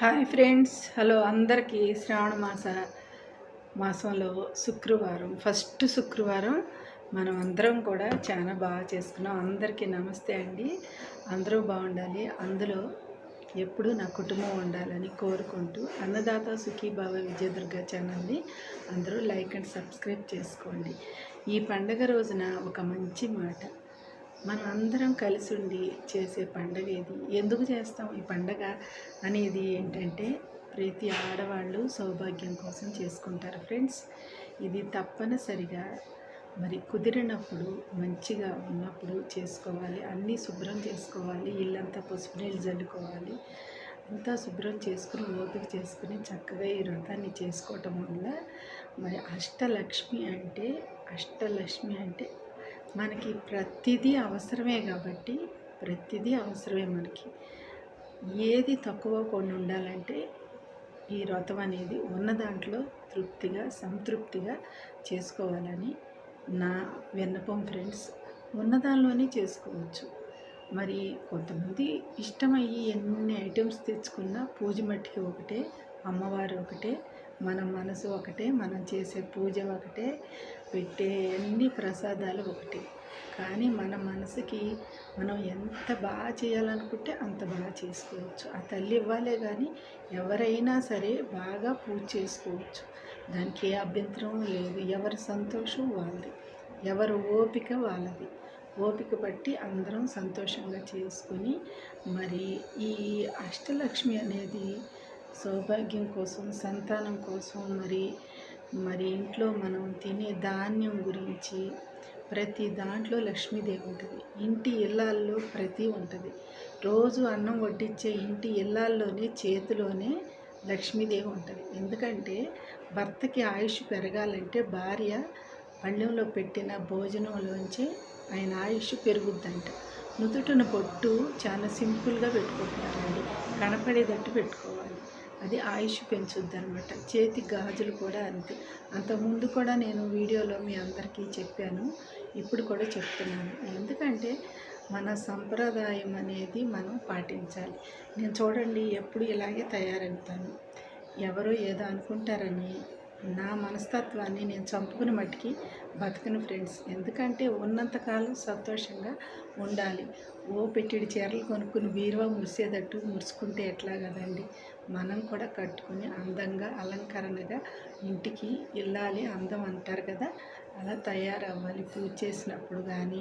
Hi friends. Hello అందరికీ శ్రావణ మాస మాసంలో శుక్రవారం ఫస్ట్ శుక్రవారం మనం అందరం కూడా చాలా బాగా చేసుకున్నాం. అందరికీ నమస్తే అండి. అందరూ బాగుండాలి. అందులో ఎప్పుడూ నా కుటుంబం ఉండాలని కోరుకుంటూ అన్నదాత సుఖీభావ విజయదుర్గ ఛానల్ని అందరూ లైక్ అండ్ సబ్స్క్రైబ్ చేసుకోండి. ఈ పండగ రోజున ఒక మంచి మాట మనం అందరం కలిసి ఉండి చేసే పండగ ఇది ఎందుకు చేస్తాం? ఈ పండగ అనేది ఏంటంటే ప్రతి ఆడవాళ్ళు సౌభాగ్యం కోసం చేసుకుంటారు ఫ్రెండ్స్. ఇది తప్పనిసరిగా మరి కుదిరినప్పుడు మంచిగా ఉన్నప్పుడు చేసుకోవాలి. అన్నీ శుభ్రం చేసుకోవాలి. ఇల్లంతా పసుపు నీళ్ళు చల్లుకోవాలి అంతా శుభ్రం చేసుకుని ఓపిక చేసుకుని చక్కగా ఈ వ్రతాన్ని చేసుకోవటం వల్ల మరి అష్టలక్ష్మి అంటే అష్టలక్ష్మి అంటే మనకి ప్రతిదీ అవసరమే కాబట్టి ప్రతిదీ అవసరమే మనకి. ఏది తక్కువ కొన్ని ఉండాలంటే ఈ వ్రతం అనేది ఉన్న దాంట్లో తృప్తిగా సంతృప్తిగా చేసుకోవాలని నా విన్నపం ఫ్రెండ్స్. ఉన్నదానిలోనే చేసుకోవచ్చు. మరి కొంతమంది ఇష్టమయ్యి ఎన్ని ఐటమ్స్ తెచ్చుకున్నా పూజ మట్టికి ఒకటే అమ్మవారు ఒకటే మన మనసు ఒకటే మనం చేసే పూజ ఒకటే పెట్టే అన్ని ప్రసాదాలు ఒకటే. కానీ మన మనసుకి మనం ఎంత బాగా చేయాలనుకుంటే అంత బాగా చేసుకోవచ్చు. ఆ తల్లి ఇవ్వాలే కానీ ఎవరైనా సరే బాగా పూజ చేసుకోవచ్చు. దానికి ఏ అభ్యంతరం లేదు. ఎవరి సంతోషం వాళ్ళది. ఎవరి ఓపిక వాళ్ళది. ఓపిక బట్టి అందరం సంతోషంగా చేసుకొని మరి ఈ అష్టలక్ష్మి అనేది సౌభాగ్యం కోసం సంతానం కోసం మరి మరి ఇంట్లో మనం తినే ధాన్యం గురించి ప్రతి దాంట్లో లక్ష్మీదేవి ఉంటుంది. ఇంటి ఇళ్ళల్లో ప్రతి ఉంటుంది. రోజు అన్నం వడ్డించే ఇంటి ఇళ్ళల్లోనే చేతిలోనే లక్ష్మీదేవి ఉంటుంది. ఎందుకంటే భర్తకి ఆయుష్ పెరగాలంటే భార్య పళ్ళెంలో పెట్టిన భోజనంలోంచి ఆయన ఆయుష్ పెరుగుద్దంట. నుదుటిన పొట్టు చాలా సింపుల్గా పెట్టుకుంటున్నారండి కనపడేటట్టు పెట్టుకోవాలి. అది ఆయుష్ పెంచుద్ది అనమాట చేతి గాజులు కూడా అంతే. అంతకుముందు కూడా నేను వీడియోలో మీ అందరికీ చెప్పాను. ఇప్పుడు కూడా చెప్తున్నాను. ఎందుకంటే మన సంప్రదాయం అనేది మనం పాటించాలి. నేను చూడండి ఎప్పుడు ఇలాగే తయారవుతాను. ఎవరో ఏదో అనుకుంటారని నా మనస్తత్వాన్ని నేను చంపుకుని మట్టికి బతుకును ఫ్రెండ్స్. ఎందుకంటే ఉన్నంతకాలం సంతోషంగా ఉండాలి. ఓ పెట్టిడి చీరలు కొనుక్కుని బీరువా మురిసేటట్టు మురుసుకుంటే ఎట్లా కదండి? మనం కూడా కట్టుకుని అందంగా అలంకరణగా ఇంటికి వెళ్ళాలి అందం అంటారు కదా. అలా తయారవ్వాలి. పూజ చేసినప్పుడు కానీ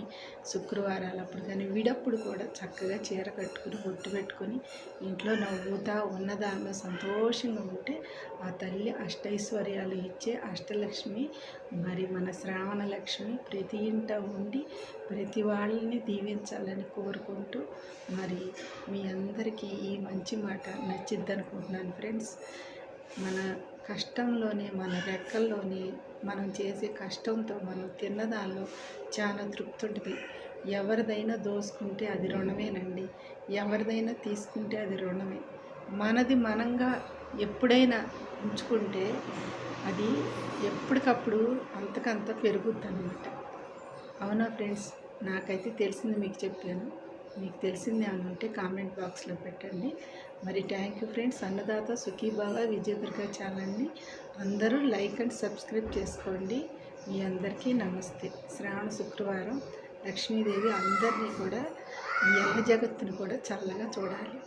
శుక్రవారాలప్పుడు కానీ విడప్పుడు కూడా చక్కగా చీర కట్టుకుని బొట్టు పెట్టుకొని ఇంట్లో నవ్వుతా ఉన్నదానిలో సంతోషంగా ఉంటే ఆ తల్లి అష్టైశ్వర్యాలు ఇచ్చే అష్టలక్ష్మి. మరి మన శ్రావణ లక్ష్మి ప్రతి ఇంట ఉండి ప్రతి వాళ్ళని దీవించాలని కోరుకుంటూ మరి మీ అందరికీ ఈ మంచి మాట నచ్చిద్దనుకుంటున్నాను ఫ్రెండ్స్. మన కష్టంలోనే మన రెక్కల్లోని మనం చేసే కష్టంతో మనం తిన్నదానిలో చాలా తృప్తి ఉంటుంది ఎవరిదైనా దోసుకుంటే అది రుణమేనండి. ఎవరిదైనా తీసుకుంటే అది రుణమే. మనది మనంగా ఎప్పుడైనా ఉంచుకుంటే అది ఎప్పటికప్పుడు అంతకంత పెరుగుద్ది అనమాట అవునా ఫ్రెండ్స్? నాకైతే తెలిసింది మీకు చెప్పాను. మీకు తెలిసింది అని ఉంటే కామెంట్ బాక్స్లో పెట్టండి. మరి థ్యాంక్ యూ ఫ్రెండ్స్. అన్నదాత సుఖీబావ విజయదుర్గ ఛానల్ని అందరూ లైక్ అండ్ సబ్స్క్రైబ్ చేసుకోండి. మీ అందరికీ నమస్తే. శ్రావణ శుక్రవారం. లక్ష్మీదేవి అందరినీ కూడా ఈ ఎల్ల జగత్తుని కూడా చల్లగా చూడాలి.